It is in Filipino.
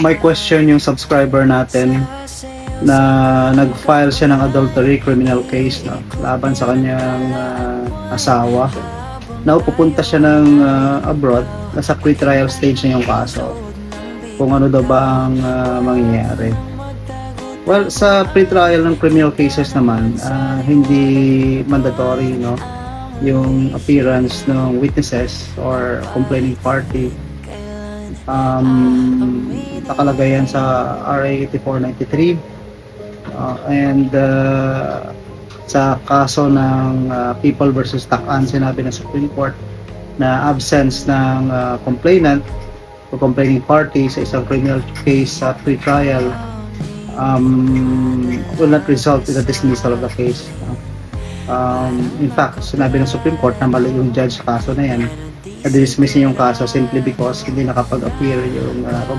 may question yung subscriber natin na nag-file siya ng adultery criminal case no, laban sa kanyang ah, asawa. Na pupunta siya ng ah, abroad, nasa pre-trial stage na yung kaso. Kung ano daw ba ang ah, mangyayari. Well, sa pre-trial ng criminal cases naman, ah, hindi mandatory no yung appearance ng witnesses or complaining party um, nakalagay yan sa RA 8493 uh, and uh, sa kaso ng uh, People versus Takan sinabi ng Supreme Court na absence ng uh, complainant o complaining party sa isang criminal case sa pre-trial um, will not result in the dismissal of the case. Um, in fact, sinabi ng Supreme Court na mali yung judge sa kaso na yan na dismiss niya yung kaso simply because hindi nakapag-appear yung uh,